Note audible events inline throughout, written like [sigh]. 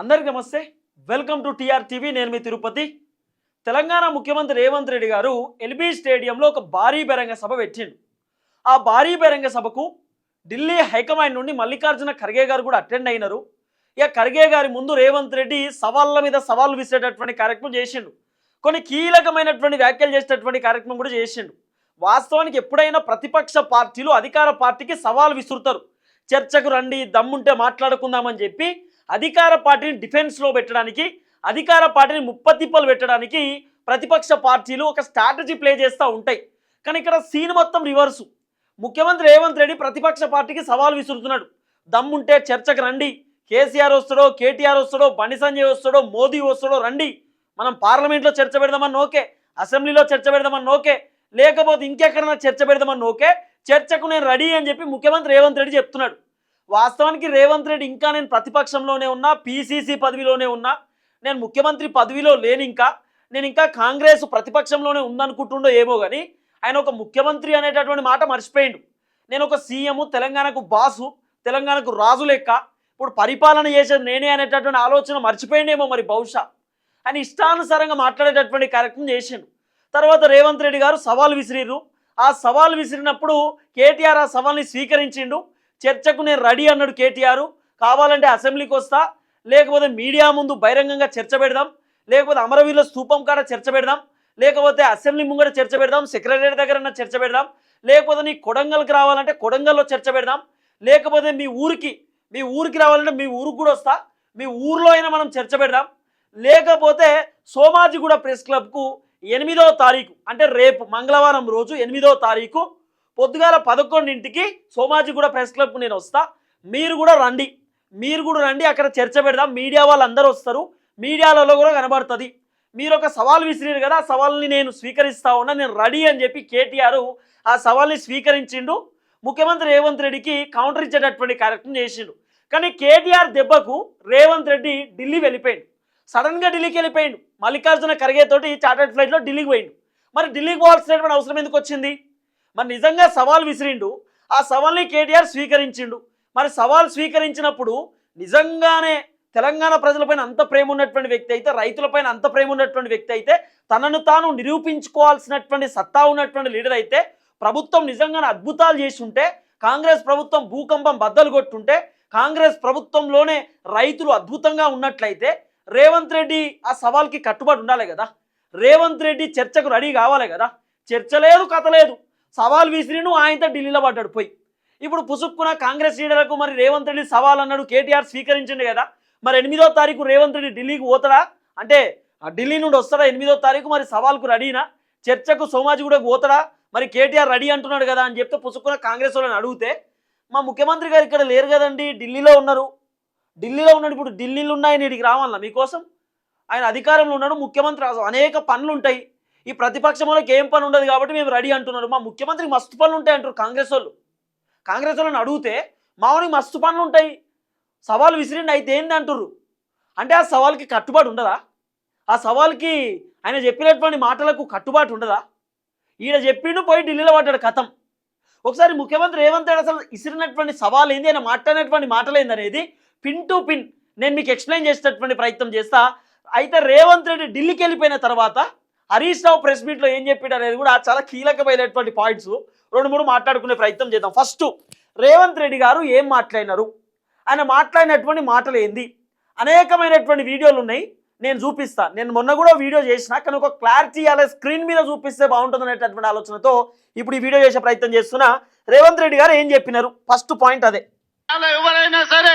అందరికీ నమస్తే. Welcome to TR TV నేను మీ తిరుపతి. తెలంగాణ ముఖ్యమంత్రి రేవంత్ రెడ్డి గారు ఎల్బీ స్టేడియంలో ఒక భారీ బహిరంగ సభ పెట్టిండు. ఆ భారీ బహిరంగ సభకు ఢిల్లీ హైకమాండ్ నుండి మల్లికార్జున ఖర్గే గారు కూడా అటెండ్ అయినారు. ఇక ఖర్గే గారి ముందు రేవంత్ రెడ్డి సవాళ్ళ మీద సవాళ్ళు విసిరేటటువంటి కార్యక్రమం చేసిండు. కొన్ని కీలకమైనటువంటి వ్యాఖ్యలు చేసేటటువంటి కార్యక్రమం కూడా చేసిండు. వాస్తవానికి ఎప్పుడైనా ప్రతిపక్ష పార్టీలు అధికార పార్టీకి సవాల్ విసురుతారు. చర్చకు రండి దమ్ముంటే మాట్లాడుకుందామని చెప్పి అధికార పార్టీని డిఫెన్స్లో పెట్టడానికి అధికార పార్టీని ముప్పతిప్పలు పెట్టడానికి ప్రతిపక్ష పార్టీలు ఒక స్ట్రాటజీ ప్లే చేస్తూ ఉంటాయి. కానీ ఇక్కడ సీన్ మొత్తం రివర్సు ముఖ్యమంత్రి రేవంత్ రెడ్డి ప్రతిపక్ష పార్టీకి సవాల్ విసురుతున్నాడు. దమ్ముంటే చర్చకు రండి. కేసీఆర్ వస్తాడో కేటీఆర్ వస్తాడో బండి సంజయ్ వస్తాడో మోదీ వస్తాడో రండి. మనం పార్లమెంట్లో చర్చ పెడదామని ఓకే అసెంబ్లీలో చర్చ పెడదామని ఓకే లేకపోతే ఇంకెక్కడైనా చర్చ పెడదామని ఓకే చర్చకు నేను రెడీ అని చెప్పి ముఖ్యమంత్రి రేవంత్ రెడ్డి చెప్తున్నాడు. వాస్తవానికి రేవంత్ రెడ్డి ఇంకా నేను ప్రతిపక్షంలోనే ఉన్నా పీసీసీ పదవిలోనే ఉన్నా నేను ముఖ్యమంత్రి పదవిలో లేని ఇంకా నేను ఇంకా కాంగ్రెస్ ప్రతిపక్షంలోనే ఉందనుకుంటుండో ఏమో కానీ ఆయన ఒక ముఖ్యమంత్రి అనేటటువంటి మాట మర్చిపోయిండు. నేను ఒక సీఎం తెలంగాణకు బాసు తెలంగాణకు రాజు లెక్క ఇప్పుడు పరిపాలన చేసేది నేనే అనేటటువంటి ఆలోచన మర్చిపోయిండేమో మరి బహుశా. ఆయన ఇష్టానుసారంగా మాట్లాడేటటువంటి కార్యక్రమం చేసిండు. తర్వాత రేవంత్ రెడ్డి గారు సవాల్ విసిరిర్రు. ఆ సవాల్ విసిరినప్పుడు కేటీఆర్ ఆ సవాల్ని స్వీకరించిండు. చర్చకు నేను రెడీ అన్నాడు కేటీఆర్. కావాలంటే అసెంబ్లీకి వస్తా లేకపోతే మీడియా ముందు బహిరంగంగా చర్చ పెడదాం లేకపోతే అమరవీరుల స్థూపం కాడ చర్చ పెడదాం లేకపోతే అసెంబ్లీ ముంగట చర్చ పెడదాం సెక్రటరీ దగ్గర చర్చ పెడదాం లేకపోతే నీ కొడంగల్కి రావాలంటే కొడంగల్లో చర్చ పెడదాం లేకపోతే మీ ఊరికి మీ ఊరికి రావాలంటే మీ ఊరికి కూడా వస్తా మీ ఊర్లో అయినా మనం చర్చ పెడదాం. లేకపోతే సోమాజిగూడ ప్రెస్ క్లబ్కు ఎనిమిదో తారీఖు అంటే రేపు మంగళవారం రోజు ఎనిమిదో తారీఖు పొద్దుగాల పదకొండింటికి సోమాజిగూడ ప్రెస్ క్లబ్కు నేను వస్తా. మీరు కూడా రండి. మీరు కూడా రండి అక్కడ చర్చ పెడదాం. మీడియా వాళ్ళందరూ వస్తారు. మీడియాలలో కూడా కనబడుతుంది. మీరు ఒక సవాల్ విసిరారు కదా సవాల్ని నేను స్వీకరిస్తా ఉన్నా నేను రెడీ అని చెప్పి కేటీఆర్ ఆ సవాల్ని స్వీకరించిండు. ముఖ్యమంత్రి రేవంత్ రెడ్డికి కౌంటర్ ఇచ్చేటటువంటి కార్యక్రమం చేసిండు. కానీ కేటీఆర్ దెబ్బకు రేవంత్ రెడ్డి ఢిల్లీ వెళ్ళిపోయిండు. సడన్గా ఢిల్లీకి వెళ్ళిపోయిండు. మల్లికార్జున ఖర్గే తోటి చార్టర్డ్ ఫ్లైట్లో ఢిల్లీకి పోయిండు. మరి ఢిల్లీకి పోవాల్సినటువంటి అవసరం ఎందుకు వచ్చింది? మరి నిజంగా సవాల్ విసిరిండు? ఆ సవాల్ని కేటీఆర్ స్వీకరించిండు. మరి సవాల్ స్వీకరించినప్పుడు నిజంగానే తెలంగాణ ప్రజలపైన అంత ప్రేమ ఉన్నటువంటి వ్యక్తి అయితే రైతులపైన అంత ప్రేమ ఉన్నటువంటి వ్యక్తి అయితే తనను తాను నిరూపించుకోవాల్సినటువంటి సత్తా ఉన్నటువంటి లీడర్ అయితే ప్రభుత్వం నిజంగానే అద్భుతాలు చేసి ఉంటే కాంగ్రెస్ ప్రభుత్వం భూకంపం బద్దలు కొట్టుంటే కాంగ్రెస్ ప్రభుత్వంలోనే రైతులు అద్భుతంగా ఉన్నట్లయితే రేవంత్ రెడ్డి ఆ సవాల్కి కట్టుబడి ఉండాలి కదా? రేవంత్ రెడ్డి చర్చకు రెడీ కావాలి కదా? చర్చ లేదు కథ లేదు. సవాల్ విసిరిను ఆయనతో ఢిల్లీలో పడ్డాడు. పోయి. ఇప్పుడు పుసుక్కున కాంగ్రెస్ లీడర్లకు మరి రేవంత్ రెడ్డి సవాల్ అన్నాడు కేటీఆర్ స్వీకరించండి కదా. మరి ఎనిమిదో తారీఖు రేవంత్ రెడ్డి ఢిల్లీకి పోతాడా? అంటే ఆ ఢిల్లీ నుండి వస్తాడా? ఎనిమిదో తారీఖు మరి సవాల్కు రెడీనా? చర్చకు సోమాజి కూడా పోతాడా? మరి కేటీఆర్ రెడీ అంటున్నాడు కదా అని చెప్తే పుసుక్కున కాంగ్రెస్ వాళ్ళని అడిగితే మా ముఖ్యమంత్రి గారు ఇక్కడ లేరు కదండి ఢిల్లీలో ఉన్నారు. ఢిల్లీలో ఉన్నాడు ఇప్పుడు ఢిల్లీలో ఉన్నాయి నీటికి రావాలా? మీకోసం? ఆయన అధికారంలో ఉన్నాడు ముఖ్యమంత్రి అసలు అనేక పనులు ఉంటాయి ఈ ప్రతిపక్షంలోకి ఏం పని ఉండదు కాబట్టి మేము రెడీ అంటున్నారు. మా ముఖ్యమంత్రికి మస్తు పనులు ఉంటాయి అంటారు కాంగ్రెస్ వాళ్ళు. కాంగ్రెస్ వాళ్ళని అడిగితే మామూలుగా మస్తు పనులు ఉంటాయి. సవాల్ విసిరిండి అయితే ఏంది అంటారు అంటే ఆ సవాల్కి కట్టుబాటు ఉండదా? ఆ సవాల్కి ఆయన చెప్పినటువంటి మాటలకు కట్టుబాటు ఉండదా? ఈయన చెప్పిండు పోయి ఢిల్లీలో పడ్డాడు కథం. ఒకసారి ముఖ్యమంత్రి రేవంత్ రెడ్డి అసలు ఇసిరినటువంటి సవాల్ ఏంది? ఆయన మాట్లాడినటువంటి మాటలు ఏంది అనేది పిన్ టు పిన్ నేను మీకు ఎక్స్ప్లెయిన్ చేసేటటువంటి ప్రయత్నం చేస్తా. అయితే రేవంత్ రెడ్డి ఢిల్లీకి వెళ్ళిపోయిన తర్వాత హరీష్ రావు ప్రెస్ మీట్లో ఏం చెప్పాడు అనేది కూడా చాలా కీలకమైనటువంటి పాయింట్స్ రెండు మూడు మాట్లాడుకునే ప్రయత్నం చేద్దాం. ఫస్ట్ రేవంత్ రెడ్డి గారు ఏం మాట్లాడినారు? ఆయన మాట్లాడినటువంటి మాటలు ఏంది? అనేకమైనటువంటి వీడియోలు ఉన్నాయి. నేను చూపిస్తాను నేను మొన్న కూడా వీడియో చేసిన కానీ ఒక క్లారిటీ అలా స్క్రీన్ మీద చూపిస్తే బాగుంటుంది అనేటటువంటి ఆలోచనతో ఇప్పుడు ఈ వీడియో చేసే ప్రయత్నం చేస్తున్నా. రేవంత్ రెడ్డి గారు ఏం చెప్పినారు? ఫస్ట్ పాయింట్ అదే. ఎవరైనా సరే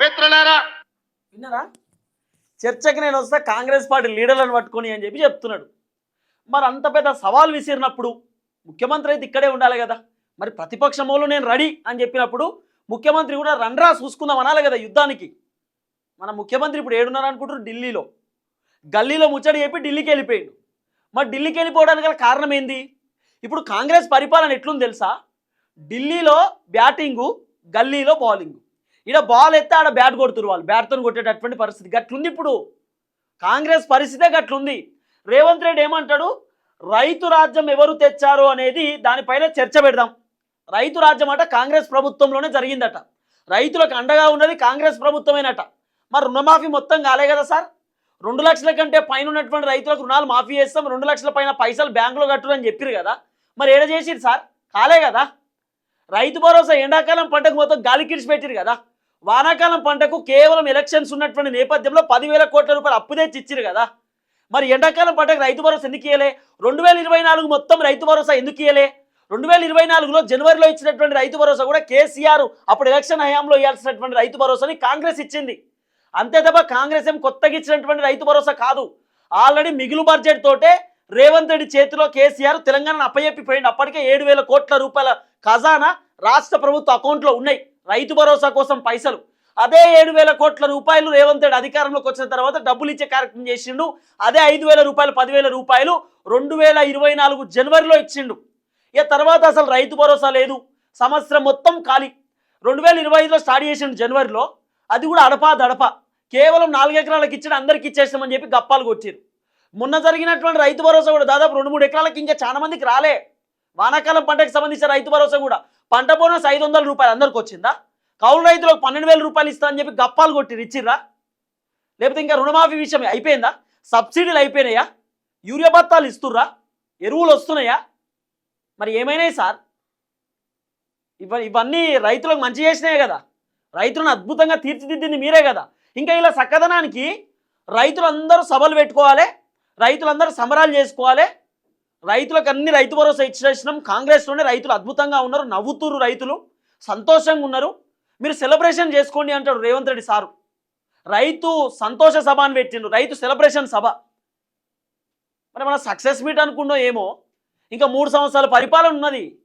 మిత్రులారా విన్నారా? చర్చకి నేను వస్తే కాంగ్రెస్ పార్టీ లీడర్లను పట్టుకొని అని చెప్పి చెప్తున్నాడు. మరి అంత పెద్ద సవాల్ విసిరినప్పుడు ముఖ్యమంత్రి అయితే ఇక్కడే ఉండాలి కదా. మరి ప్రతిపక్షంలో నేను రెడీ అని చెప్పినప్పుడు ముఖ్యమంత్రి కూడా రండ్రా చూసుకుందాం అనాలి కదా యుద్ధానికి. మన ముఖ్యమంత్రి ఇప్పుడు ఏడున్నారు అనుకుంటారు ఢిల్లీలో. గల్లీలో ముచ్చడి చెప్పి ఢిల్లీకి వెళ్ళిపోయాడు. మరి ఢిల్లీకి వెళ్ళిపోవడానికి గల కారణం ఏంది? ఇప్పుడు కాంగ్రెస్ పరిపాలన ఎట్లుంది తెలుసా? ఢిల్లీలో బ్యాటింగు గల్లీలో బౌలింగు. ఈడ బాల్ ఎత్తే ఆడ బ్యాట్ కొడుతురు వాళ్ళు. బ్యాట్తో కొట్టేటటువంటి పరిస్థితి. గట్లుంది ఇప్పుడు. కాంగ్రెస్ పరిస్థితే గట్లుంది. రేవంత్ రెడ్డి ఏమంటాడు? రైతు రాజ్యం ఎవరు తెచ్చారు అనేది దానిపైన చర్చ పెడదాం. రైతు రాజ్యం అట కాంగ్రెస్ ప్రభుత్వంలోనే జరిగిందట. రైతులకు అండగా ఉన్నది కాంగ్రెస్ ప్రభుత్వమేనట. మరి రుణమాఫీ మొత్తం కాలే కదా సార్. రెండు లక్షల కంటే పైన ఉన్నటువంటి రైతులకు రుణాలు మాఫీ చేస్తాం. రెండు లక్షల పైన పైసలు బ్యాంకులో కట్టురు అని చెప్పారు కదా. మరి ఏడ చేసిరు సార్? కాలే కదా. రైతు భరోసా ఎండాకాలం పంటకు మొత్తం గాలి కిడిచి పెట్టిరు కదా. వానాకాలం పంటకు కేవలం ఎలక్షన్స్ ఉన్నటువంటి నేపథ్యంలో పదివేల కోట్ల రూపాయలు అప్పు తెచ్చి కదా. మరి ఎండాకాలం పంటకు రైతు భరోసా ఎందుకు ఇయ్యలే? రెండు వేల ఇరవై నాలుగు మొత్తం రైతు భరోసా ఎందుకు ఇయ్యలే? రెండు వేల ఇరవై నాలుగులో జనవరిలో ఇచ్చినటువంటి రైతు భరోసా కూడా కేసీఆర్ అప్పుడు ఎలక్షన్ హయాంలో ఇవ్వాల్సినటువంటి రైతు భరోసాని కాంగ్రెస్ ఇచ్చింది. అంతే తప్ప కాంగ్రెస్ ఏం కొత్తగా ఇచ్చినటువంటి రైతు భరోసా కాదు. ఆల్రెడీ మిగులు బడ్జెట్ తోటే రేవంత్ రెడ్డి చేతిలో కేసీఆర్ తెలంగాణను అప్పచెప్పిపోయింది అప్పటికే ఏడు వేల కోట్ల రూపాయల ఖజానా రాష్ట్ర ప్రభుత్వ అకౌంట్లో ఉన్నాయి. రైతు భరోసా కోసం పైసలు. అదే ఏడు వేల కోట్ల రూపాయలు రేవంత్ రెడ్డి అధికారంలోకి వచ్చిన తర్వాత డబ్బులు ఇచ్చే కార్యక్రమం చేసిండు. అదే ఐదు వేల రూపాయలు పదివేల రూపాయలు రెండు వేల ఇరవై నాలుగు జనవరిలో ఇచ్చిండు. ఇక తర్వాత అసలు రైతు భరోసా లేదు. సంవత్సరం మొత్తం ఖాళీ. రెండు వేల ఇరవై ఐదులో స్టార్ట్ చేసిండు జనవరిలో. అది కూడా అడపా దడప. కేవలం నాలుగు ఎకరాలకు ఇచ్చిన అందరికి ఇచ్చేస్తామని చెప్పి గప్పాలు కొట్టారు. మొన్న జరిగినటువంటి రైతు భరోసా కూడా దాదాపు రెండు మూడు ఎకరాలకి ఇంకా చాలా మందికి రాలే. వానాకాలం పంటకు సంబంధించిన రైతు భరోసా కూడా. పంట బోనస్ ఐదు వందల రూపాయలు అందరికి వచ్చిందా? కౌలు రైతులకు పన్నెండు వేల రూపాయలు ఇస్తా అని చెప్పి గప్పాలు కొట్టి ఇచ్చిర్రా? లేకపోతే ఇంకా రుణమాఫీ విషయం అయిపోయిందా? సబ్సిడీలు అయిపోయినాయా? యూరియా బత్తాలు ఇస్తుర్రా? ఎరువులు వస్తున్నాయా? మరి ఏమైనాయి సార్? ఇవ ఇవన్నీ రైతులకు మంచి చేసినాయి కదా. రైతులను అద్భుతంగా తీర్చిదిద్దింది మీరే కదా. ఇంకా ఇలా చక్కదనానికి రైతులందరూ సభలు పెట్టుకోవాలి రైతులందరూ సమరాలు చేసుకోవాలి రైతులకు అన్ని రైతు భరోసా ఇచ్చేసినాం. కాంగ్రెస్లోనే రైతులు అద్భుతంగా ఉన్నారు. నవ్వుతూరు రైతులు. సంతోషంగా ఉన్నారు. మీరు సెలబ్రేషన్ చేసుకోండి అంటాడు రేవంత్ రెడ్డి సారు. రైతు సంతోష సభ అని పెట్టిండు. రైతు సెలబ్రేషన్ సభ. మరి మన సక్సెస్ మీట్ అనుకున్నో ఏమో. ఇంకా మూడు సంవత్సరాల పరిపాలన ఉన్నది.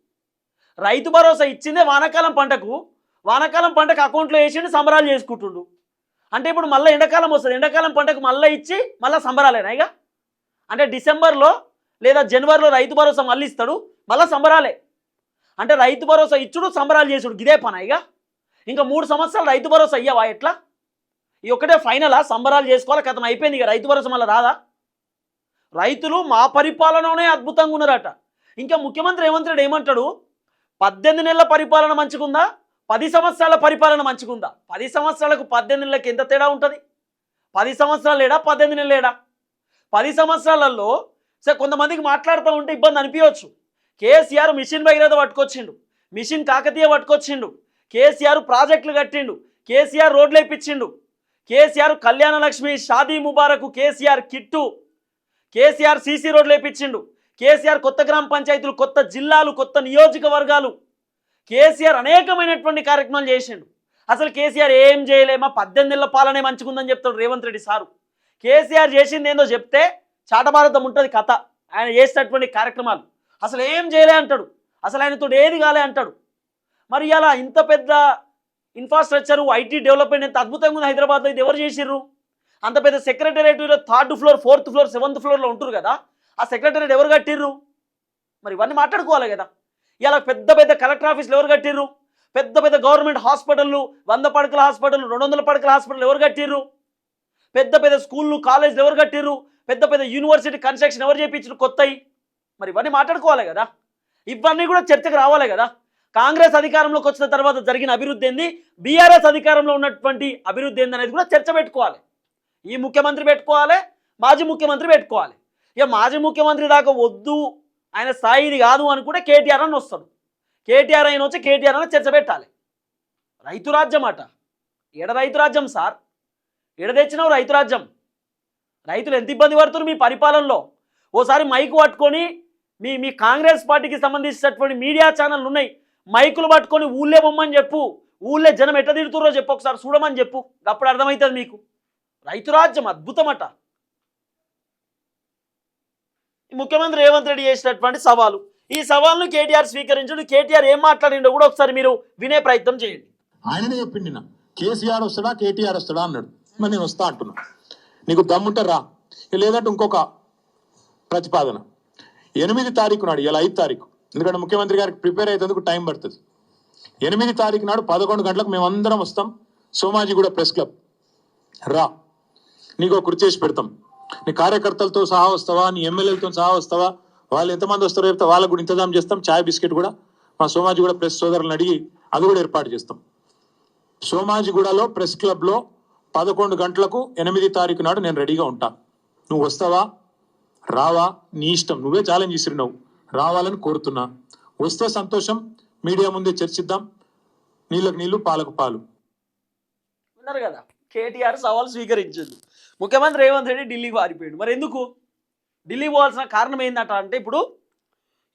రైతు భరోసా ఇచ్చిందే వానాకాలం పంటకు. వానాకాలం పంటకు అకౌంట్లో వేసిండు సంబరాలు చేసుకుంటుండు. అంటే ఇప్పుడు మళ్ళీ ఎండాకాలం వస్తుంది. ఎండాకాలం పంటకు మళ్ళీ ఇచ్చి మళ్ళీ సంబరాలేనా ఇక? అంటే డిసెంబర్లో లేదా జనవరిలో రైతు భరోసా మళ్ళీ ఇస్తాడు మళ్ళీ సంబరాలే. అంటే రైతు భరోసా ఇచ్చుడు సంబరాలు చేసుడు ఇదే పనా ఇక? ఇంకా మూడు సంవత్సరాలు రైతు భరోసా అయ్యావా ఎట్లా? ఈ ఒక్కటే ఫైనలా సంబరాలు చేసుకోవాలి కథం అయిపోయింది ఇక రైతు భరోసా మళ్ళీ రాదా? రైతులు మా పరిపాలనలోనే అద్భుతంగా ఉన్నారట. ఇంకా ముఖ్యమంత్రి రేవంత్ రెడ్డి ఏమంటాడు? పద్దెనిమిది నెలల పరిపాలన మంచిగుందా? పది సంవత్సరాల పరిపాలన మంచిగుందా? పది సంవత్సరాలకు పద్దెనిమిది నెలలకు ఎంత తేడా ఉంటుంది? పది సంవత్సరాలు లేడా? పద్దెనిమిది నెలలేడా లేడా? పది సంవత్సరాలలో సరే కొంతమందికి మాట్లాడుతూ ఉంటే ఇబ్బంది అనిపించవచ్చు. కేసీఆర్ మిషన్ భగీరథ పట్టుకొచ్చిండు. మిషన్ కాకతీయ పట్టుకొచ్చిండు. కేసీఆర్ ప్రాజెక్టులు కట్టిండు. కేసీఆర్ రోడ్లు వేయించిండు కేసీఆర్ కళ్యాణ లక్ష్మి షాదీ ముబారకు కేసీఆర్ కిట్టు. కేసీఆర్ సీసీ రోడ్లు వేయించిండు కేసీఆర్ కొత్త గ్రామ పంచాయతీలు కొత్త జిల్లాలు కొత్త నియోజకవర్గాలు. కేసీఆర్ అనేకమైనటువంటి కార్యక్రమాలు చేసిండు. అసలు కేసీఆర్ ఏం చేయలేమా? పద్దెనిమిది నెలల పాలనే మంచిగుందని చెప్తాడు రేవంత్ రెడ్డి సారు. కేసీఆర్ చేసింది ఏందో చెప్తే చాటభారతం ఉంటుంది కథ. ఆయన చేసినటువంటి కార్యక్రమాలు. అసలు ఏం చేయలే అంటాడు. అసలు ఆయనతో ఏది కాలే అంటాడు. మరి అలా ఇంత పెద్ద ఇన్ఫ్రాస్ట్రక్చర్ ఐటీ డెవలప్మెంట్ ఎంత అద్భుతంగా ఉంది హైదరాబాద్లో ఇది ఎవరు చేసిర్రు? అంత పెద్ద సెక్రటేరియట్లో third floor fourth floor seventh ఫ్లోర్లో ఉంటారు కదా. ఆ సెక్రటేరియట్ ఎవరు కట్టిర్రు? మరి ఇవన్నీ మాట్లాడుకోవాలి కదా. ఇలా పెద్ద పెద్ద కలెక్టర్ ఆఫీసులు ఎవరు కట్టిర్రు? పెద్ద పెద్ద గవర్నమెంట్ హాస్పిటళ్ళు వంద పడకల హాస్పిటల్ రెండు వందల పడకల హాస్పిటల్ ఎవరు కట్టిర్రు? పెద్ద పెద్ద స్కూళ్ళు కాలేజీలు ఎవరు కట్టిర్రు? పెద్ద పెద్ద యూనివర్సిటీ కన్స్ట్రక్షన్ ఎవరు చేయించారు కొత్తవి మరి ఇవన్నీ మాట్లాడుకోవాలి కదా. ఇవన్నీ కూడా చర్చకు రావాలి కదా. కాంగ్రెస్ అధికారంలోకి వచ్చిన తర్వాత జరిగిన అభివృద్ధి ఏంది? బీఆర్ఎస్ అధికారంలో ఉన్నటువంటి అభివృద్ధి ఏంది అనేది కూడా చర్చ పెట్టుకోవాలి. ఈ ముఖ్యమంత్రి పెట్టుకోవాలి మాజీ ముఖ్యమంత్రి పెట్టుకోవాలి. ఇక మాజీ ముఖ్యమంత్రి దాకా వద్దు ఆయన స్థాయి ఇది కాదు అనుకుంటే కేటీఆర్ అని వస్తాడు. కేటీఆర్ అయిన వచ్చి కేటీఆర్ అని చర్చ పెట్టాలి. రైతు రాజ్యం అట. ఎడ రైతు రాజ్యం సార్. ఎడ తెచ్చినావు రైతు రాజ్యం. రైతులు ఎంత ఇబ్బంది పడుతున్నారు మీ పరిపాలనలో? ఓసారి మైకు పట్టుకొని మీ మీ కాంగ్రెస్ పార్టీకి సంబంధించినటువంటి మీడియా ఛానళ్ళు ఉన్నాయి. మైకులు పట్టుకొని ఊళ్ళే బొమ్మని చెప్పు. ఊళ్ళే జనం ఎట్ట తిడుతుర్రో చెప్పు ఒకసారి చూడమని చెప్పు. అప్పుడు అర్థమవుతుంది మీకు. రైతు రాజ్యం అద్భుతమట ముఖ్యమంత్రి రేవంత్ రెడ్డి చేసినటువంటి సవాలు. ఈ సవాల్ను కేటీఆర్ స్వీకరించడు. కేటీఆర్ ఏం మాట్లాడిండో కూడా ఒకసారి మీరు వినే ప్రయత్నం చేయండి. ఆయననే చెప్పిండి కేసీఆర్ వస్తాడా కేటీఆర్ వస్తాడా అన్నాడు. మరి నేను వస్తా అంటున్నా. నీకు దమ్ముంటే రా. లేదంటే ఇంకొక ప్రతిపాదన. ఎనిమిది తారీఖు నాడు ఇలా ఐదు తారీఖు. ఎందుకంటే ముఖ్యమంత్రి గారికి ప్రిపేర్ అయ్యేందుకు టైం పడుతుంది. ఎనిమిది తారీఖు నాడు పదకొండు గంటలకు మేమందరం వస్తాం. Somajiguda press club. రా. నీకు కృతి చేసి పెడతాం. నీ కార్యకర్తలతో సహా వస్తావా? నీ ఎమ్మెల్యేలతో సహా వస్తావా? వాళ్ళు ఎంతమంది వస్తారో చెప్తే వాళ్ళకు కూడా ఇంతజాం చేస్తాం. చాయ్ బిస్కెట్ కూడా మా సోమాజిగూడ ప్రెస్ సోదరులను అడిగి అది కూడా ఏర్పాటు చేస్తాం. సోమాజిగూడలో ప్రెస్ క్లబ్లో పదకొండు గంటలకు ఎనిమిది తారీఖు నాడు నేను రెడీగా ఉంటా. నువ్వు వస్తావా? రావా? నీ ఇష్టం. నువ్వే ఛాలెంజ్ ఇసిరినావు రావాలని కోరుతున్నా. వస్తే సంతోషం. మీడియా ముందే చర్చిద్దాం. నీళ్ళకు నీళ్ళు పాలకు పాలు. ఉన్నారు కదా. కేటీఆర్ సవాల్ స్వీకరించింది. ముఖ్యమంత్రి రేవంత్ రెడ్డి ఢిల్లీకి పారిపోయాడు. మరి ఎందుకు ఢిల్లీ పోవాల్సిన కారణం ఏందట అంటే ఇప్పుడు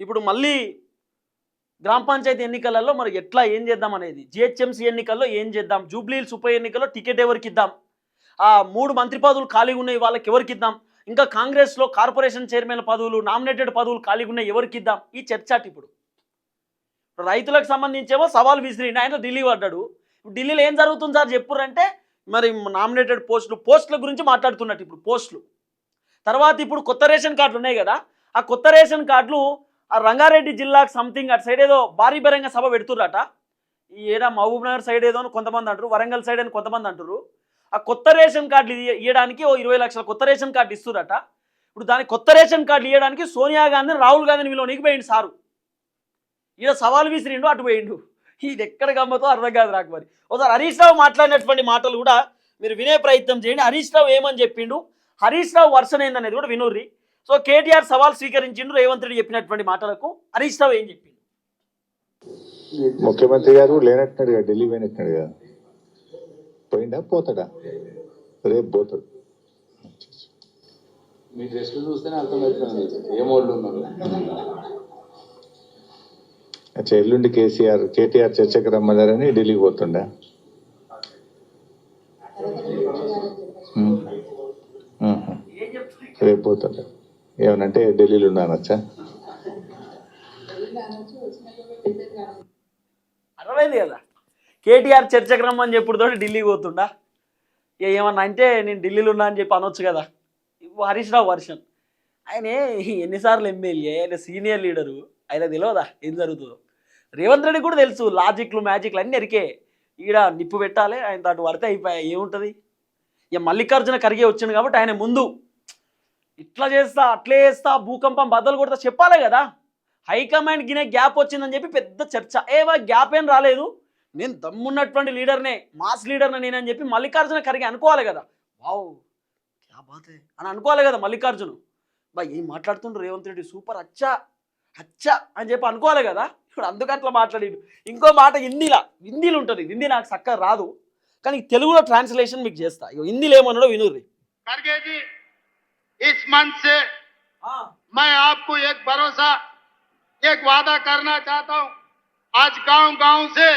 ఇప్పుడు మళ్ళీ గ్రామ పంచాయతీ ఎన్నికలలో మరి ఎట్లా ఏం చేద్దాం అనేది? జిహెచ్ఎంసీ ఎన్నికల్లో ఏం చేద్దాం? జూబ్లీహిల్స్ ఉప ఎన్నికల్లో టికెట్ ఎవరికి ఇద్దాం? ఆ మూడు మంత్రి పదవులు ఖాళీగా ఉన్నాయి వాళ్ళకి ఎవరికి ఇద్దాం? ఇంకా కాంగ్రెస్లో కార్పొరేషన్ చైర్మన్ పదవులు నామినేటెడ్ పదవులు ఖాళీగా ఉన్నాయి ఎవరికి ఇద్దాం? ఈ చర్చాట్ ఇప్పుడు. రైతులకు సంబంధించేమో సవాల్ విసిరిండి. ఆయన ఢిల్లీ పడ్డాడు. ఇప్పుడు ఢిల్లీలో ఏం జరుగుతుంది సార్ చెప్పురంటే మరి నామినేటెడ్ పోస్టులు పోస్టుల గురించి మాట్లాడుతున్నట్టు ఇప్పుడు పోస్టులు. తర్వాత ఇప్పుడు కొత్త రేషన్ కార్డులు ఉన్నాయి కదా ఆ కొత్త రేషన్ కార్డులు ఆ రంగారెడ్డి జిల్లాకు సంథింగ్ అటు సైడ్ ఏదో భారీ బహిరంగ సభ పెడుతుర్రట. ఈ ఏడా మహబూబ్ నగర్ సైడ్ ఏదో అని కొంతమంది అంటారు వరంగల్ సైడ్ అని కొంతమంది అంటారు ఆ కొత్త రేషన్ కార్డులు ఇవ్వడానికి ఇయ్యడానికి ఓ ఇరవై లక్షల కొత్త రేషన్ కార్డు ఇస్తురట ఇప్పుడు దాని కొత్త రేషన్ కార్డులు ఇవ్వడానికి సోనియా గాంధీ రాహుల్ గాంధీని వీళ్ళు పోయిండు సారు. ఈడ సవాల్ విసిరిండు అటు పోయిండు. ఇది ఎక్కడ గమ్మతో అర్థం కాదు నాకు మరి. ఒకసారి హరీష్ రావు మాట్లాడినటువంటి మాటలు కూడా మీరు వినే ప్రయత్నం చేయండి. హరీష్ రావు ఏమని చెప్పిండు? హరీష్ రావు వర్షన్ ఏందనేది కూడా వినుర్రి. సో కేటీఆర్ సవాల్ స్వీకరించిండు రేవంత్ రెడ్డి చెప్పినటువంటి మాటలకు హరీష్ రావు ఏం చెప్పిండు ముఖ్యమంత్రి గారు లేనట్టున్నాడు కదా ఢిల్లీ పోయినట్టున్నాడు కదా. పోయిండా? పోతాడా? రేపు పోతాడు. మీ డ్రెస్లు చూస్తేనే అర్థమవుతుంది. ఏ మోడ్లు ఉన్నారు? అచ్చా ఎల్లుండి కేసీఆర్ కేటీఆర్ చర్చకు రమ్మన్నారని ఢిల్లీకి పోతుండా. రేపు పోతాడు? ఏమనంటే ఢిల్లీలో ఉన్నానచ్చా అర్థమైంది కదా. కేటీఆర్ చర్చకు రమ్మని చెప్పుడుతో ఢిల్లీకి పోతుండా? ఇక ఏమన్నా అంటే నేను ఢిల్లీలో ఉన్నా అని చెప్పి అనొచ్చు కదా. హరీష్ రావు వర్షన్. ఆయనే ఎన్నిసార్లు ఎమ్మెల్యే ఆయన సీనియర్ లీడరు ఆయన తెలియదా ఏం జరుగుతుందో? రేవంత్ రెడ్డి కూడా తెలుసు లాజిక్లు మ్యాజిక్లు అన్నీ ఎరికే ఈడ నిప్పు పెట్టాలి ఆయన దాటి పడితే అయిపోయా ఏముంటుంది? ఇక మల్లికార్జున ఖర్గే వచ్చింది కాబట్టి ఆయన ముందు. ఇట్లా చేస్తా అట్లే చేస్తా భూకంపం బద్దలు కొడతా చెప్పాలే కదా. హైకమాండ్ గినే గ్యాప్ వచ్చిందని చెప్పి పెద్ద చర్చ. ఏవా గ్యాప్ ఏం రాలేదు. నేను దమ్మున్నటువంటి లీడర్నే మాస్ లీడర్నే నేనని చెప్పి మల్లికార్జున కరిగి అనుకోవాలి కదా. వావ్ క్యా బాతే అని అనుకోవాలి కదా మల్లికార్జును. బా ఏం మాట్లాడుతుండ్రు రేవంత్ రెడ్డి? సూపర్ అచ్చా అచ్చా అని చెప్పి అనుకోవాలి కదా. ఇప్పుడు అందుకు అట్లా మాట్లాడిండు. ఇంకో మాట హిందీలా. హిందీలు ఉంటుంది. హిందీ నాకు చక్కగా రాదు. కానీ తెలుగులో ట్రాన్స్లేషన్ మీకు చేస్తా. ఇక హిందీలు ఏమన్నాడో వినుర్రి. इस मंच से मैं आपको एक भरोसा एक वादा करना चाहता हूँ। आज गाँव गाँव से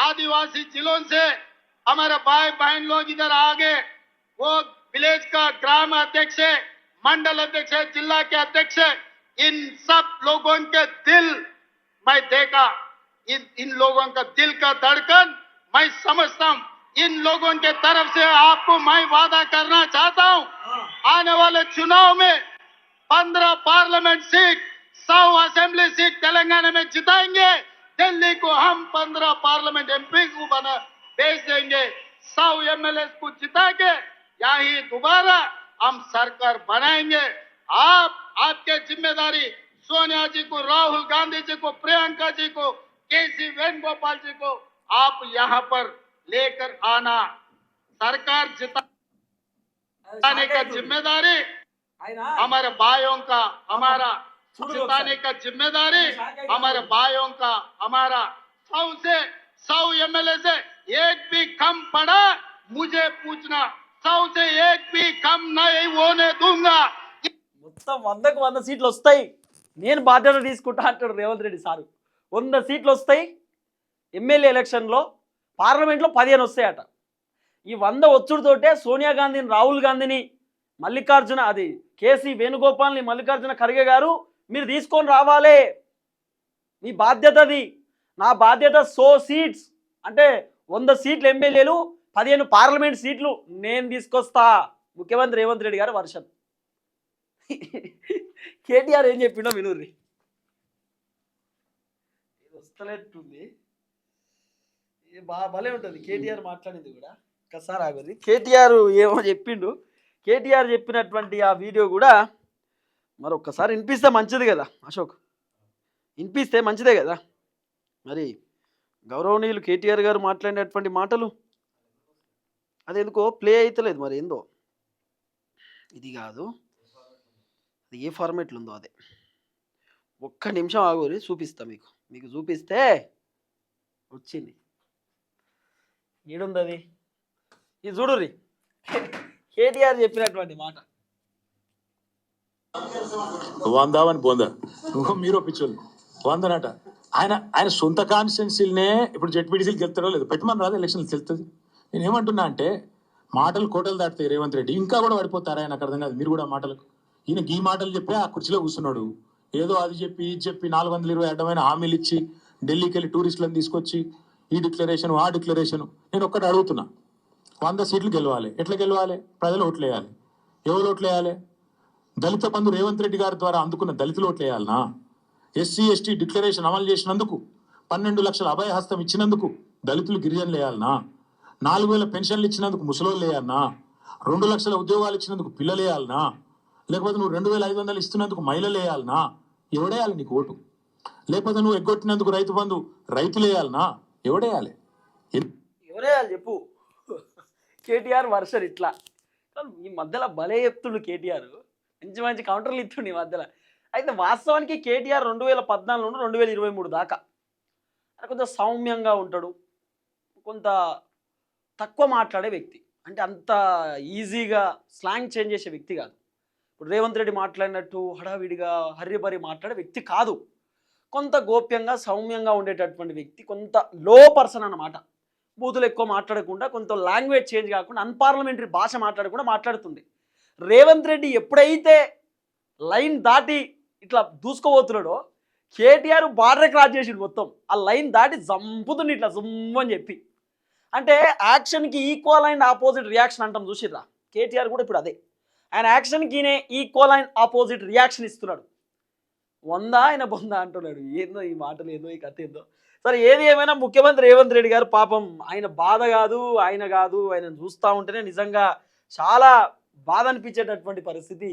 आदिवासी जिलों से हमारे भाई बहन लोग इधर आ गए। वो विलेज का ग्राम अध्यक्ष है मंडल अध्यक्ष है जिला के अध्यक्ष है। इन सब लोगों के दिल मैं देखा। इन इन लोगों का दिल का धड़कन मैं समझता हूँ। इन लोगों के तरफ़ से आपको मैं वादा करना चाहता हूँ। आने वाले चुनाव में पंद्रह पार्लियामेंट सीट सौ असेंबली सीट तेलंगाना में जिताएँगे। दिल्ली को हम पंद्रह पार्लियामेंट एमपी को बना भेज देंगे। सौ एम एमएलए को जिता के यही दोबारा हम सरकार बनाएँगे। आप आपके ज़िम्मेदारी सोनिया जी को राहुल गांधी जी को प्रियंका जी को के सी वेणुगोपाल जी को आप यहाँ पर लेकर आना सरकार जिताने का जिम्मेदारी हमारे भाइयों का हमारा जिताने का जिम्मेदारी हमारे भाइयों का हमारा सौ से सौ एमएलए से एक भी कम पड़ा मुझे पूछना सौ से एक भी कम नहीं होने दूंगा మొత్తం వందకు వంద సీట్లు వస్తాయి నేను బాధ్యత తీసుకుంటా అంటాడు రేవంత్ రెడ్డి సారు వంద సీట్లు వస్తాయి ఎమ్మెల్యే ఎలక్షన్లో పార్లమెంట్లో పదిహేను వస్తాయట. ఈ వంద వచ్చుడుతోటే సోనియా గాంధీని రాహుల్ గాంధీని మల్లికార్జున అది కేసీ వేణుగోపాల్ని మల్లికార్జున ఖర్గే గారు మీరు తీసుకొని రావాలే. మీ బాధ్యత అది. నా బాధ్యత సో సీట్స్. అంటే వంద సీట్లు ఎమ్మెల్యేలు పదిహేను పార్లమెంట్ సీట్లు నేను తీసుకొస్తా. ముఖ్యమంత్రి రేవంత్ రెడ్డి గారు వర్షం. [laughs] కేటీఆర్ ఏం చెప్పిండో వినూర్రి. ఇది వస్తలేట్టుంది. బాగా భలే ఉంటుంది. కేటీఆర్ మాట్లాడింది కూడా. ఒకసారి ఆగుంది కేటీఆర్ ఏమో చెప్పిండు. కేటీఆర్ చెప్పినటువంటి ఆ వీడియో కూడా మరి ఒక్కసారి వినిపిస్తే మంచిది కదా అశోక్? వినిపిస్తే మంచిదే కదా? మరి గౌరవనీయులు కేటీఆర్ గారు మాట్లాడినటువంటి మాటలు అది ఎందుకో ప్లే అవుతలేదు మరి ఏందో. ఇది కాదు. అది ఏ ఫార్మేట్లు ఉందో అదే. ఒక్క నిమిషం ఆగురి చూపిస్తా మీకు. మీకు చూపిస్తే వచ్చింది. ఏడుంది అది ఇది చూడుర్రి. కేటీఆర్ చెప్పినటువంటి మాట. వందావని పొందా మీరు పిచ్చోళ్ళు. వందనట. ఆయన ఆయన సొంత కాన్స్టిట్యున్సీలనే ఇప్పుడు జెడ్పీటీసీలు గెలుతారో లేదు పెట్టమని రాదు ఎలక్షన్లు తెలుస్తుంది. నేను ఏమంటున్నా అంటే మాటలు కోటలు దాటుతాయి రేవంత్ రెడ్డి ఇంకా కూడా పడిపోతారా? ఆయన అర్థం కాదు. మీరు కూడా మాటలకు. ఈయన ఈ మాటలు చెప్పి ఆ కుర్చీలో కూర్చున్నాడు. ఏదో అది చెప్పి ఇది చెప్పి నాలుగు వందల ఇరవై అడ్డమైన హామీలు ఇచ్చి ఢిల్లీకి వెళ్ళి టూరిస్టులను తీసుకొచ్చి ఈ డిక్లరేషన్ ఆ డిక్లరేషన్ నేను ఒక్కటి అడుగుతున్నా. వంద సీట్లు గెలవాలి. ఎట్లా గెలవాలి? ప్రజలు ఓట్లు వేయాలి ఎవరు ఓట్లు వేయాలి దళిత బంధు రేవంత్ రెడ్డి గారి ద్వారా అందుకున్న దళితులు ఓట్లు వేయాలనా ఎస్సీ ఎస్టీ డిక్లరేషన్ అమలు చేసినందుకు పన్నెండు లక్షల అభయ హస్తం ఇచ్చినందుకు దళితులు గిరిజనులు వేయాలనా నాలుగు వేల పెన్షన్లు ఇచ్చినందుకు ముసలోళ్ళు వేయాలనా రెండు లక్షల ఉద్యోగాలు ఇచ్చినందుకు పిల్లలు వేయాలనా లేకపోతే నువ్వు రెండు వేల ఐదు వందలు ఇస్తున్నందుకు మహిళలు వేయాలనా ఎవడేయాలి నీకు ఓటు? లేకపోతే నువ్వు ఎగ్గొట్టినందుకు రైతు బంధు రైతులు వేయాలనా ఎవడేయాలి? ఎవరేయాలి చెప్పు. కేటీఆర్ వర్షర్ ఇట్లా. ఈ మధ్యలో భలే చెప్తుండు కేటీఆర్. మంచి మంచి కౌంటర్లు ఇస్తుండు ఈ మధ్యలో. అయితే వాస్తవానికి కేటీఆర్ రెండు వేల పద్నాలుగు నుండి రెండు వేల ఇరవై మూడు దాకా కొంత సౌమ్యంగా ఉంటాడు. కొంత తక్కువ మాట్లాడే వ్యక్తి. అంటే అంత ఈజీగా స్లాంగ్ చేంజ్ చేసే వ్యక్తి కాదు. ఇప్పుడు రేవంత్ రెడ్డి మాట్లాడినట్టు హడావిడిగా హర్రిబరి మాట్లాడే వ్యక్తి కాదు. కొంత గోప్యంగా సౌమ్యంగా ఉండేటటువంటి వ్యక్తి కొంత లో పర్సన్ అన్నమాట. బూతులు ఎక్కువ మాట్లాడకుండా కొంత లాంగ్వేజ్ చేంజ్ కాకుండా అన్పార్లమెంటరీ భాష మాట్లాడకుండా మాట్లాడుతుంది. రేవంత్ రెడ్డి ఎప్పుడైతే లైన్ దాటి ఇట్లా దూసుకోబోతున్నాడో కేటీఆర్ బార్డర్ క్రాస్ చేసిండు మొత్తం. ఆ లైన్ దాటి జంపుతుంది ఇట్లా జుమ్ అని చెప్పి. అంటే యాక్షన్కి ఈక్వల్ అండ్ ఆపోజిట్ రియాక్షన్ అంటాం చూసిర్రా? కేటీఆర్ కూడా ఇప్పుడు అదే. ఆయన యాక్షన్కి ఈక్వల్ అండ్ ఆపోజిట్ రియాక్షన్ ఇస్తున్నాడు. వంద ఆయన బొంద అంటున్నాడు. ఏందో ఈ మాటలు ఏందో ఈ కథ ఏందో. సరే ఏది ఏమైనా ముఖ్యమంత్రి రేవంత్ రెడ్డి గారు పాపం ఆయన బాధ కాదు ఆయన కాదు ఆయన చూస్తూ ఉంటేనే నిజంగా చాలా బాధ అనిపించేటటువంటి పరిస్థితి.